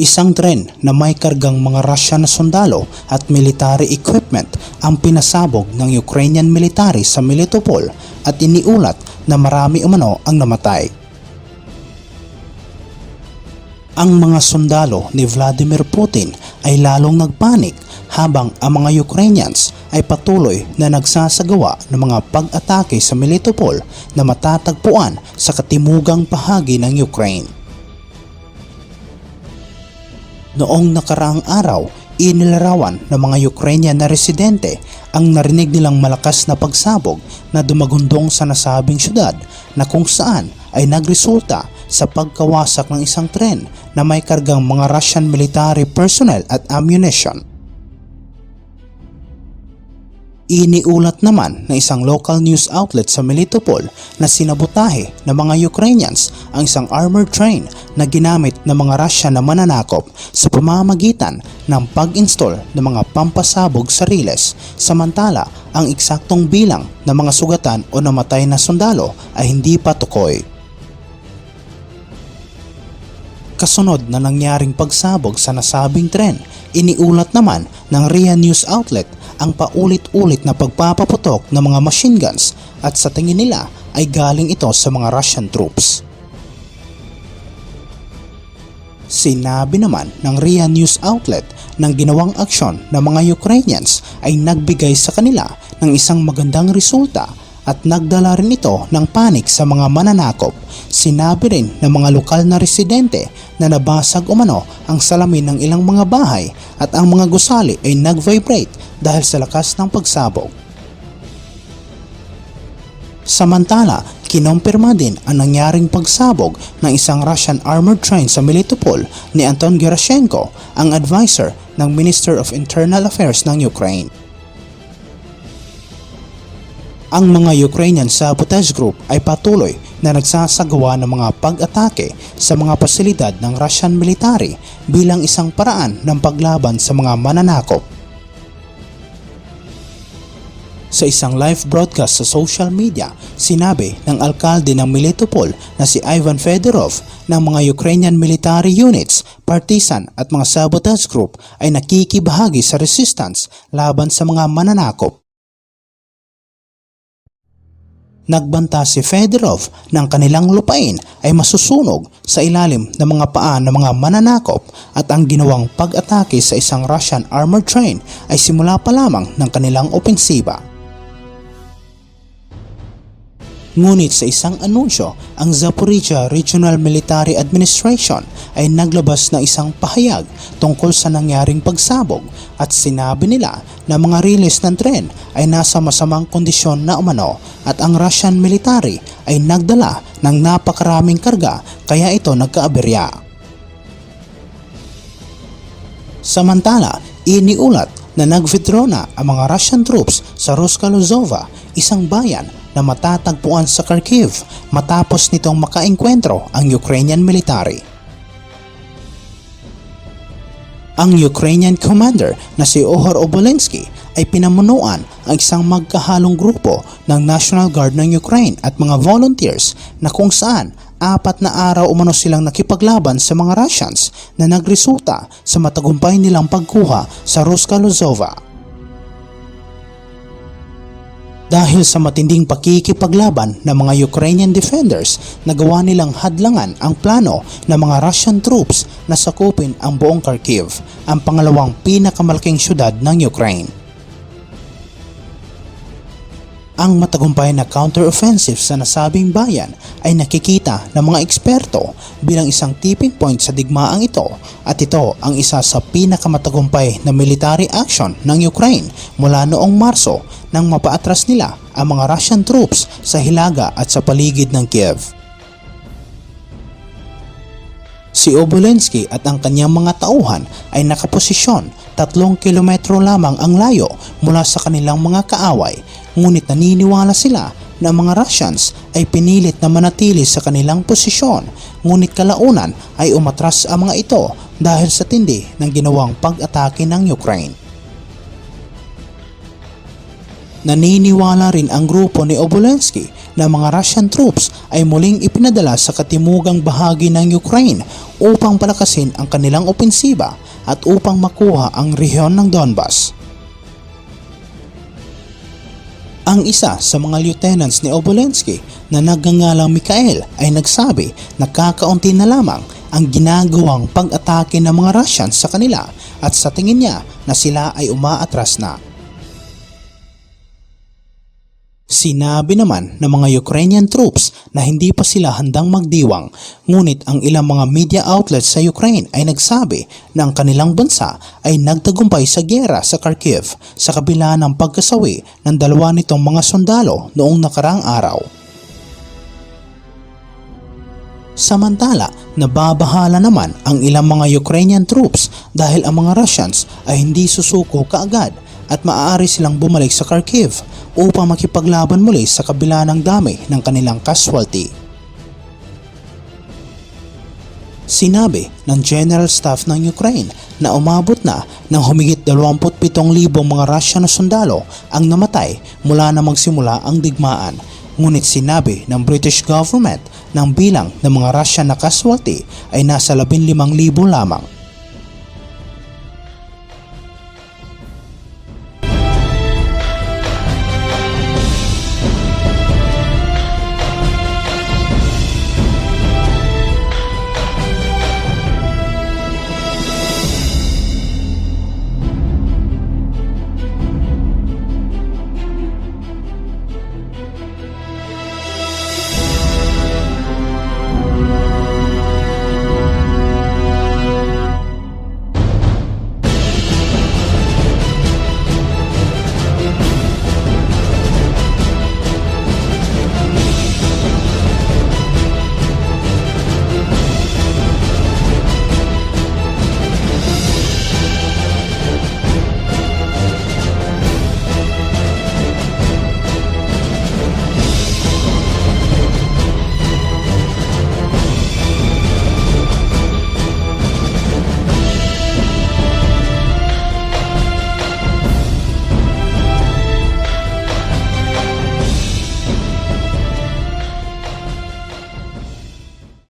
Isang tren na may kargang mga Russian na sundalo at military equipment ang pinasabog ng Ukrainian military sa Melitopol at iniulat na marami umano ang namatay. Ang mga sundalo ni Vladimir Putin ay lalong nagpanik habang ang mga Ukrainians ay patuloy na nagsasagawa ng mga pag-atake sa Melitopol na matatagpuan sa katimugang bahagi ng Ukraine. Noong nakaraang araw, inilarawan ng mga Ukrainian na residente ang narinig nilang malakas na pagsabog na dumagundong sa nasabing syudad na kung saan ay nagresulta sa pagkawasak ng isang tren na may kargang mga Russian military personnel at ammunition. Iniulat naman ng isang local news outlet sa Melitopol na sinabotahe ng mga Ukrainians ang isang armored train na ginamit ng mga Russia na mananakop sa pamamagitan ng pag-install ng mga pampasabog sa riles samantala ang eksaktong bilang ng mga sugatan o namatay na sundalo ay hindi pa tukoy. Kasunod na nangyaring pagsabog sa nasabing tren, iniulat naman ng RIA News Outlet ang paulit-ulit na pagpapaputok ng mga machine guns at sa tingin nila ay galing ito sa mga Russian troops. Sinabi naman ng RIA News Outlet ng ginawang aksyon ng mga Ukrainians ay nagbigay sa kanila ng isang magandang resulta at nagdala rin ito ng panik sa mga mananakop. Sinabi rin ng mga lokal na residente na nabasag umano ang salamin ng ilang mga bahay at ang mga gusali ay nag-vibrate dahil sa lakas ng pagsabog. Samantala, kinompirma din ang nangyaring pagsabog ng isang Russian armored train sa Melitopol ni Anton Gerashenko, ang advisor ng Minister of Internal Affairs ng Ukraine. Ang mga Ukrainian sabotage group ay patuloy na nagsasagawa ng mga pag-atake sa mga pasilidad ng Russian military bilang isang paraan ng paglaban sa mga mananakop. Sa isang live broadcast sa social media, sinabi ng alkalde ng Melitopol na si Ivan Fedorov ng mga Ukrainian military units, partisan at mga sabotage group ay nakikibahagi sa resistance laban sa mga mananakop. Nagbanta si Fedorov ng kanilang lupain ay masusunog sa ilalim ng mga paa ng mga mananakop at ang ginawang pag-atake sa isang Russian armored train ay simula pa lamang ng kanilang opensiba. Ngunit sa isang anunsyo, ang Zaporizhia Regional Military Administration ay naglabas ng isang pahayag tungkol sa nangyaring pagsabog at sinabi nila na mga riles ng tren ay nasa masamang kondisyon na umano at ang Russian military ay nagdala ng napakaraming karga kaya ito nagkaaberya. Samantala, iniulat na nag-withdraw na ang mga Russian troops sa Roskalozova, isang bayan na matatagpuan sa Kharkiv matapos nitong makaengkwentro ang Ukrainian military. Ang Ukrainian commander na si Ohor Obolensky ay pinamunuan ang isang magkahalong grupo ng National Guard ng Ukraine at mga volunteers na kung saan apat na araw umano silang nakipaglaban sa mga Russians na nagresulta sa matagumpay nilang pagkuha sa Roskalozova. Dahil sa matinding pakikipaglaban ng mga Ukrainian defenders, nagawa nilang hadlangan ang plano ng mga Russian troops na sakupin ang buong Kharkiv, ang pangalawang pinakamalaking syudad ng Ukraine. Ang matagumpay na counter-offensive sa nasabing bayan ay nakikita ng mga eksperto bilang isang tipping point sa digmaang ito at ito ang isa sa pinakamatagumpay na military action ng Ukraine mula noong Marso nang mapaatras nila ang mga Russian troops sa Hilaga at sa paligid ng Kiev. Si Obolensky at ang kanyang mga tauhan ay nakaposisyon tatlong kilometro lamang ang layo mula sa kanilang mga kaaway ngunit naniniwala sila na mga Russians ay pinilit na manatili sa kanilang posisyon ngunit kalaunan ay umatras ang mga ito dahil sa tindi ng ginawang pag-atake ng Ukraine. Naniniwala rin ang grupo ni Obolensky na mga Russian troops ay muling ipinadala sa katimugang bahagi ng Ukraine upang palakasin ang kanilang opensiba at upang makuha ang rehiyon ng Donbas. Ang isa sa mga lieutenants ni Obolensky na nagngangalang Mikhail ay nagsabi na kakaunti na lamang ang ginagawang pag-atake ng mga Russians sa kanila at sa tingin niya na sila ay umaatras na. Sinabi naman ng mga Ukrainian troops na hindi pa sila handang magdiwang ngunit ang ilang mga media outlets sa Ukraine ay nagsabi na ang kanilang bansa ay nagtagumpay sa gyera sa Kharkiv sa kabila ng pagkasawi ng dalawa nitong mga sundalo noong nakarang araw. Samantala, nababahala naman ang ilang mga Ukrainian troops dahil ang mga Russians ay hindi susuko kaagad at maaari silang bumalik sa Kharkiv upang makipaglaban muli sa kabila ng dami ng kanilang casualty. Sinabi ng General Staff ng Ukraine na umabot na ng humigit 27,000 mga Russian na sundalo ang namatay mula na magsimula ang digmaan. Ngunit sinabi ng British government ng bilang ng mga Russian na casualty ay nasa 15,000 lamang.